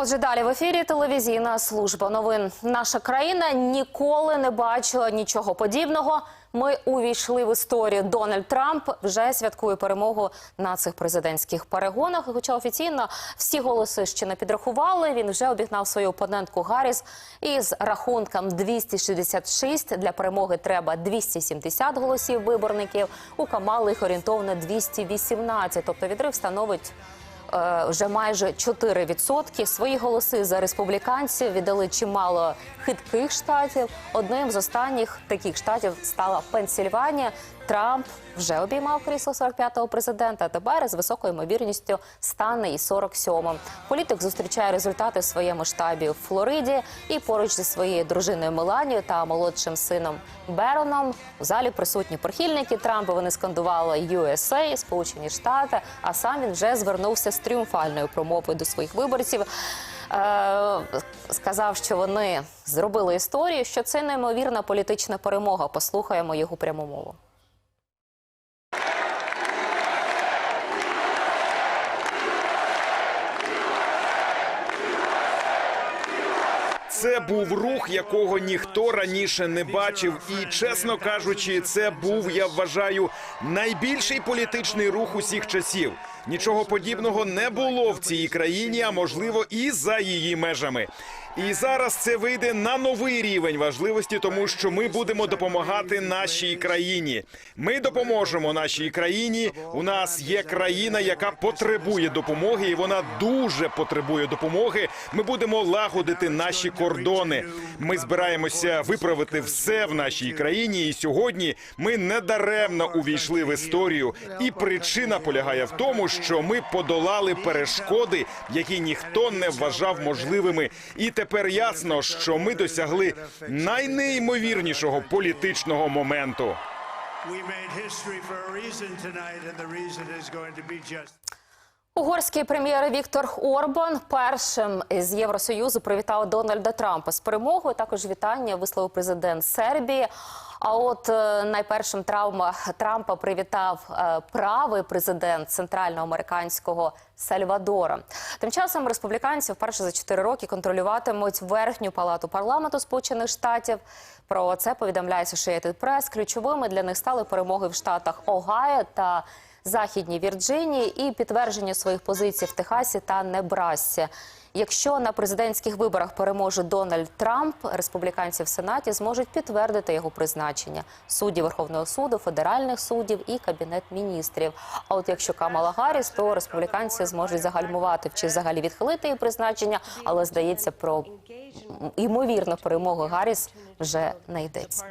Отже, далі в ефірі телевізійна служба новин. Наша країна ніколи не бачила нічого подібного. Ми увійшли в історію. Дональд Трамп вже святкує перемогу на цих президентських перегонах. Хоча офіційно всі голоси ще не підрахували. Він вже обігнав свою опонентку Гарріс із рахунком 266. Для перемоги треба 270 голосів виборників. У Камали їх орієнтовно 218. Тобто відрив становить вже майже 4%. Свої голоси за республіканців віддали чимало хитких штатів. Одним з останніх таких штатів стала Пенсільванія. Трамп вже обіймав крісло 45-го президента. а Тепер з високою ймовірністю стане і 47-м. Політик зустрічає результати в своєму штабі в Флориді і поруч зі своєю дружиною Меланією та молодшим сином Бероном у залі присутні прихильники Трампа. Вони скандували USA, Сполучені Штати. А сам він вже звернувся з тріумфальною промовою до своїх виборців. Е, сказав, що вони зробили історію, що це неймовірна політична перемога. Послухаємо його пряму мову. Це був рух, якого ніхто раніше не бачив, і чесно кажучи, це був, я вважаю, найбільший політичний рух усіх часів. Нічого подібного не було в цій країні, а можливо, і за її межами. І зараз це вийде на новий рівень важливості, тому що ми будемо допомагати нашій країні. Ми допоможемо нашій країні. У нас є країна, яка потребує допомоги, і вона дуже потребує допомоги. Ми будемо лагодити наші кордони. Ми збираємося виправити все в нашій країні. І сьогодні ми недаремно увійшли в історію. І причина полягає в тому, що ми подолали перешкоди, які ніхто не вважав можливими. І тепер ясно, що ми досягли найнеймовірнішого політичного моменту. Угорський прем'єр Віктор Орбан першим з Євросоюзу привітав Дональда Трампа з перемогою. Також вітання висловив президент Сербії. А от е, найпершим травма Трампа привітав е, правий президент центральноамериканського Сальвадора. Тим часом республіканці вперше за 4 роки контролюватимуть верхню палату парламенту Сполучених Штатів. Про це повідомляє Associated Press. Ключовими для них стали перемоги в штатах Огайо та Західній Вірджинії і підтвердження своїх позицій в Техасі та Небрассі. Якщо на президентських виборах переможе Дональд Трамп, республіканці в Сенаті зможуть підтвердити його призначення судді Верховного суду, федеральних суддів і кабінет міністрів. А от якщо Камала Гарріс, то республіканці зможуть загальмувати чи взагалі відхилити її призначення, але здається, про ймовірну перемогу Гарріс вже не йдеться.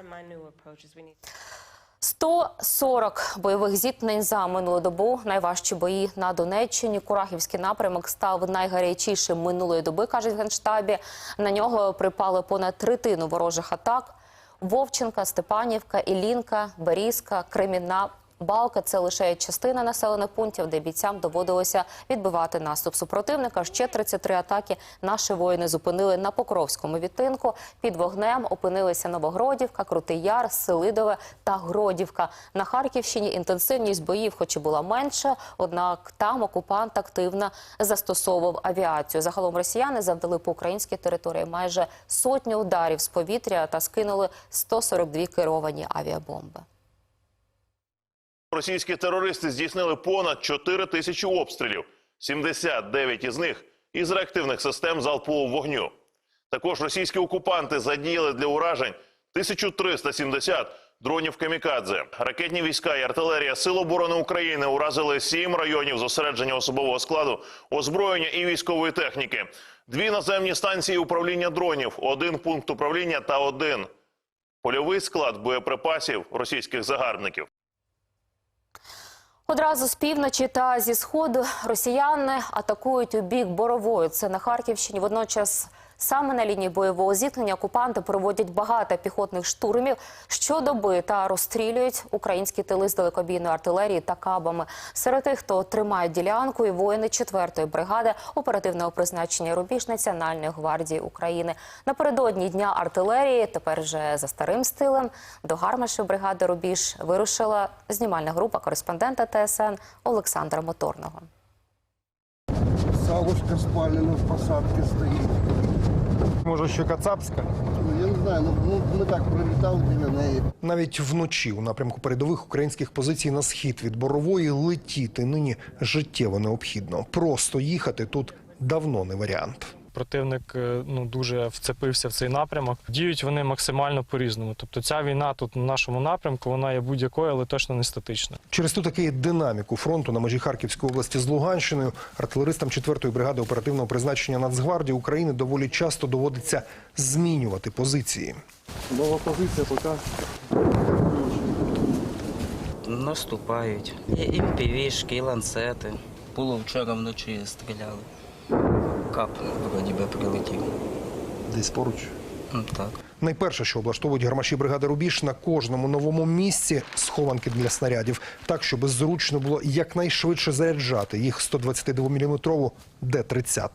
140 бойових зіткнень за минулу добу. Найважчі бої на Донеччині. Курахівський напрямок став найгарячішим минулої доби, кажуть в генштабі. На нього припали понад третину ворожих атак. Вовченка, Степанівка, Ілінка, Берізка, Кремінна. Балка це лише частина населених пунктів, де бійцям доводилося відбивати наступ супротивника. Ще 33 атаки наші воїни зупинили на Покровському відтинку. Під вогнем опинилися Новогродівка, Крутий Яр, Селидове та Гродівка. На Харківщині інтенсивність боїв, хоч і була менша, однак там окупант активно застосовував авіацію. Загалом росіяни завдали по українській території майже сотню ударів з повітря та скинули 142 керовані авіабомби. Російські терористи здійснили понад 4 тисячі обстрілів, 79 із них із реактивних систем залпового вогню. Також російські окупанти задіяли для уражень 1370 дронів камікадзе. Ракетні війська і артилерія Сил оборони України уразили сім районів зосередження особового складу, озброєння і військової техніки, дві наземні станції управління дронів, один пункт управління та один польовий склад боєприпасів російських загарбників. Одразу з півночі та зі сходу росіяни атакують у бік Борової. Це на Харківщині. Водночас саме на лінії бойового зіткнення окупанти проводять багато піхотних штурмів щодоби та розстрілюють українські тили з далекобійної артилерії та кабами. Серед тих, хто тримає ділянку, і воїни 4-ї бригади оперативного призначення рубіж Національної гвардії України. Напередодні дня артилерії, тепер вже за старим стилем, до Гармашої бригади Рубіж вирушила знімальна група кореспондента ТСН Олександра Моторного. Савушка спалена в посадці стоїть. Може, що Кацапська? Ну, я не знаю, ну, ну ми так пролітали біля неї. Навіть вночі у напрямку передових українських позицій на схід від Борової летіти нині життєво необхідно. Просто їхати тут давно не варіант. Противник е, ну дуже вцепився в цей напрямок. Діють вони максимально по-різному. Тобто ця війна тут на нашому напрямку вона є будь-якою, але точно не статична. Через ту таки динаміку фронту на межі Харківської області з Луганщиною артилеристам 4-ї бригади оперативного призначення Нацгвардії України доволі часто доводиться змінювати позиції. Нова позиція поки. Наступають. І і МПВшки, і ланцети. Було вчора вночі стріляли. Кап вроді би прилетів. Десь поруч. Ну, Так. Найперше, що облаштовують гармаші бригади Рубіж на кожному новому місці схованки для снарядів, так щоб зручно було якнайшвидше заряджати їх 122-мм Д-30.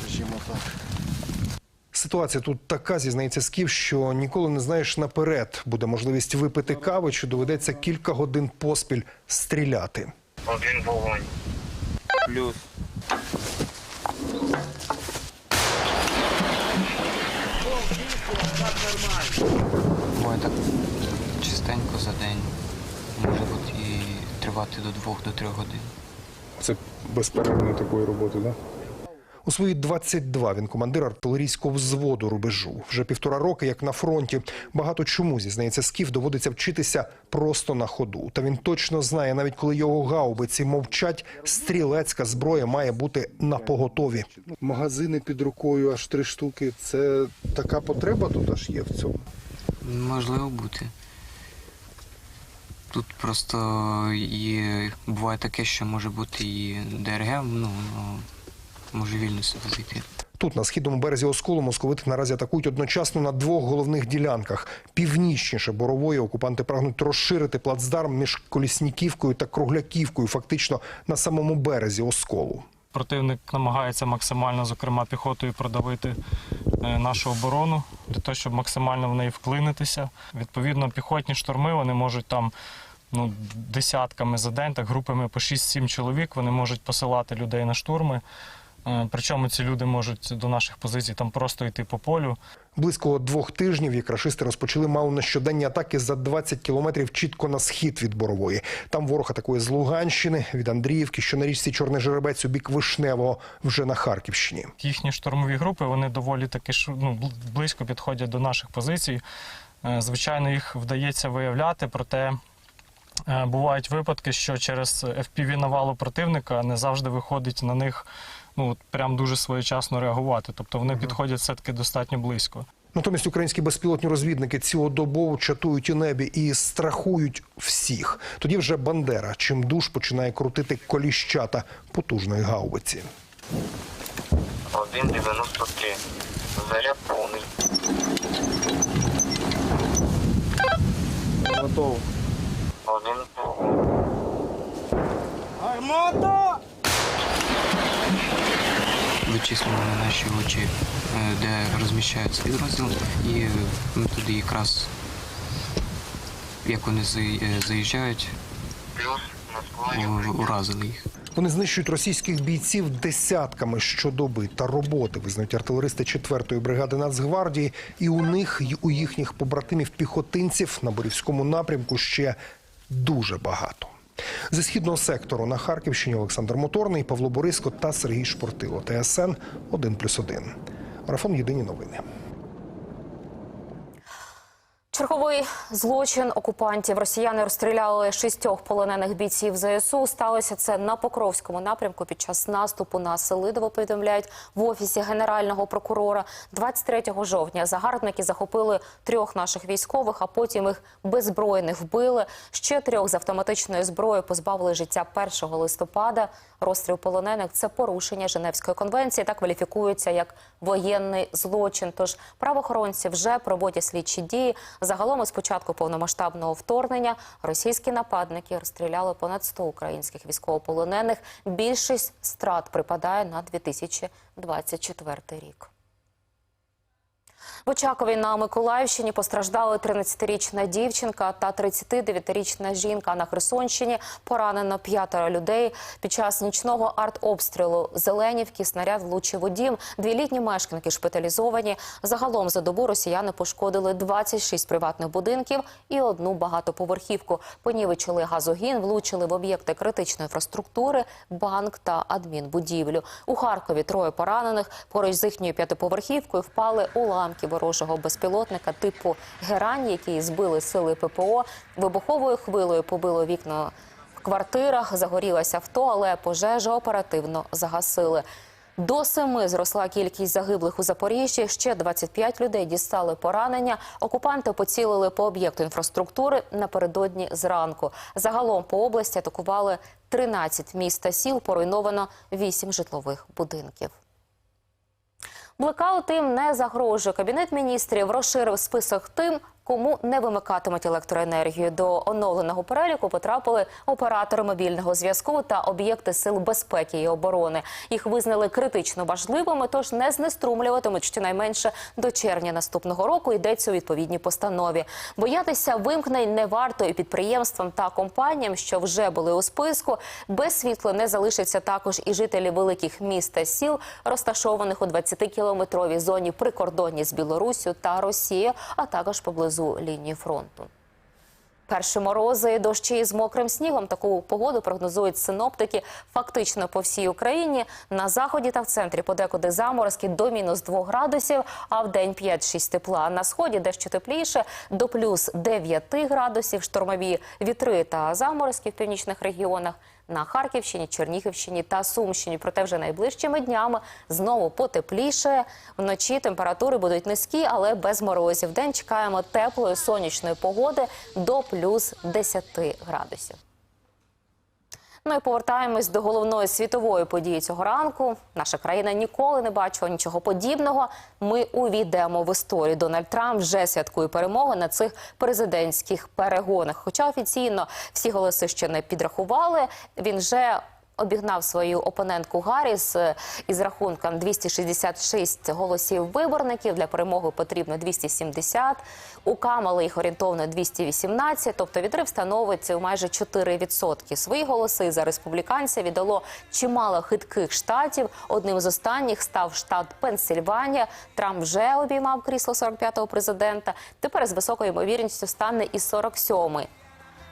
Скажімо так. Ситуація тут така, зізнається Скіф, що ніколи не знаєш наперед. Буде можливість випити кави, чи доведеться кілька годин поспіль стріляти. Один вогонь. Плюс. Буває так частенько за день. Може бути і тривати до двох до трьох годин. Це безперервної такої роботи, так? У свої 22 він командир артилерійського взводу рубежу. Вже півтора роки, як на фронті. Багато чому зізнається Скіф, доводиться вчитися просто на ходу. Та він точно знає, навіть коли його гаубиці мовчать, стрілецька зброя має бути на поготові. Магазини під рукою аж три штуки. Це така потреба тут аж є в цьому. Можливо бути. Тут просто є, буває таке, що може бути і ДРГ, ну, ну може вільно себе зайти. Тут, на східному березі Осколу, московити наразі атакують одночасно на двох головних ділянках. Північніше Борової окупанти прагнуть розширити плацдарм між Колісніківкою та Кругляківкою, фактично на самому березі Осколу. Противник намагається максимально, зокрема піхотою, продавити е, нашу оборону для того, щоб максимально в неї вклинитися. Відповідно, піхотні штурми вони можуть там. Ну, десятками за день, так групами по 6-7 чоловік вони можуть посилати людей на штурми. Е, Причому ці люди можуть до наших позицій там просто йти по полю. Близько двох тижнів як рашисти розпочали мало на щоденні атаки за 20 кілометрів чітко на схід від Борової. Там ворог атакує з Луганщини, від Андріївки, що на річці Чорний Жеребець у бік Вишневого, вже на Харківщині. Їхні штурмові групи вони доволі таки ну, близько підходять до наших позицій. Е, Звичайно, їх вдається виявляти, проте е, бувають випадки, що через FPV навалу противника не завжди виходить на них ну, от прям дуже своєчасно реагувати. Тобто вони підходять все-таки достатньо близько. Натомість українські безпілотні розвідники цілодобово чатують у небі і страхують всіх. Тоді вже Бандера чим душ починає крутити коліщата потужної гаубиці. 1,93. Заряд повний. Готово. Один Вичислили на наші очі, е, де розміщається підрозділ, і ми туди якраз, як вони е, заїжджають, уразили їх. Вони знищують російських бійців десятками щодоби та роботи, визнають артилеристи 4-ї бригади Нацгвардії. І у них, і у їхніх побратимів піхотинців на Борівському напрямку ще дуже багато. Зі східного сектору на Харківщині Олександр Моторний, Павло Бориско та Сергій Шпортило. ТСН 1+,1. Марафон Єдині новини. Черговий злочин окупантів. Росіяни розстріляли шістьох полонених бійців ЗСУ. Сталося це на Покровському напрямку під час наступу на Селидово. Повідомляють в офісі генерального прокурора. 23 жовтня загарбники захопили трьох наших військових, а потім їх беззбройних вбили. Ще трьох з автоматичною зброєю позбавили життя 1 листопада. Розстріл полонених це порушення Женевської конвенції та кваліфікується як воєнний злочин. Тож правоохоронці вже проводять слідчі дії. Загалом із початку повномасштабного вторгнення російські нападники розстріляли понад 100 українських військовополонених. Більшість страт припадає на 2024 рік. В Очакові на Миколаївщині постраждали 13-річна дівчинка та 39-річна жінка. На Херсонщині поранено п'ятеро людей. Під час нічного артобстрілу Зеленівки снаряд влучив у дім. Дві літні мешканки шпиталізовані. Загалом за добу росіяни пошкодили 26 приватних будинків і одну багатоповерхівку. Понівечили газогін, влучили в об'єкти критичної інфраструктури, банк та адмінбудівлю. У Харкові троє поранених. Поруч з їхньою п'ятиповерхівкою впали уламки ворожого безпілотника типу Герань, які збили сили ППО. Вибуховою хвилею побило вікна в квартирах, загорілося авто, але пожежу оперативно загасили. До семи зросла кількість загиблих у Запоріжжі. Ще 25 людей дістали поранення. Окупанти поцілили по об'єкту інфраструктури напередодні зранку. Загалом по області атакували 13 міст та сіл. Поруйновано 8 житлових будинків. Блекаут їм не загрожує. Кабінет міністрів розширив список тим, кому не вимикатимуть електроенергію. До оновленого переліку потрапили оператори мобільного зв'язку та об'єкти сил безпеки і оборони. Їх визнали критично важливими, тож не знеструмлюватимуть щонайменше до червня наступного року. Йдеться у відповідній постанові. Боятися вимкнень не варто і підприємствам та компаніям, що вже були у списку. Без світла не залишаться також і жителі великих міст та сіл, розташованих у 20-кілометровій зоні прикордонні з Білоруссю та Росією, а також поблизу лінії фронту. Перші морози, дощі з мокрим снігом. Таку погоду прогнозують синоптики фактично по всій Україні. На заході та в центрі подекуди заморозки до мінус 2 градусів, а в день 5-6 тепла. На сході дещо тепліше до плюс 9 градусів. Штормові вітри та заморозки в північних регіонах. На Харківщині, Чернігівщині та Сумщині. Проте вже найближчими днями знову потепліше. Вночі температури будуть низькі, але без морозів. День чекаємо теплої сонячної погоди до плюс 10 градусів. Ну і повертаємось до головної світової події цього ранку. Наша країна ніколи не бачила нічого подібного. Ми увійдемо в історію. Дональд Трамп вже святкує перемогу на цих президентських перегонах. Хоча офіційно всі голоси ще не підрахували. Він вже обігнав свою опонентку Гарріс е, із рахунком 266 голосів виборників. Для перемоги потрібно 270. У Камали їх орієнтовно 218, тобто відрив становить майже 4%. Свої голоси за республіканця віддало чимало хитких штатів. Одним з останніх став штат Пенсильванія. Трамп вже обіймав крісло 45-го президента. Тепер з високою ймовірністю стане і 47-й.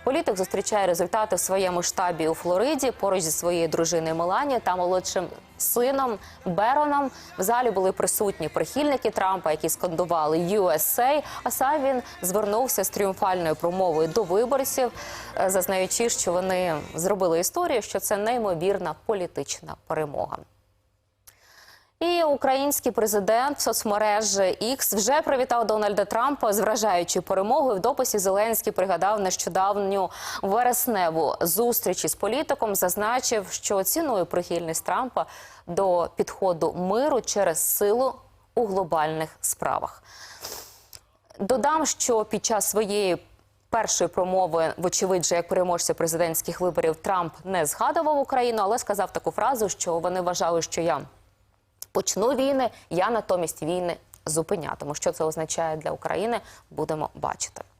Політик зустрічає результати в своєму штабі у Флориді поруч зі своєю дружиною Мелані та молодшим сином Бероном. В залі були присутні прихильники Трампа, які скандували USA, А сам він звернувся з тріумфальною промовою до виборців, е, зазнаючи, що вони зробили історію, що це неймовірна політична перемога. І український президент в соцмережі X вже привітав Дональда Трампа з вражаючою перемогою. В дописі Зеленський пригадав нещодавню вересневу зустріч із політиком. Зазначив, що цінує прихильність Трампа до підходу миру через силу у глобальних справах. Додам, що під час своєї першої промови, вочевидь, же, як переможця президентських виборів, Трамп не згадував Україну, але сказав таку фразу, що вони вважали, що я почну війни, я натомість війни зупинятиму. Що це означає для України, будемо бачити.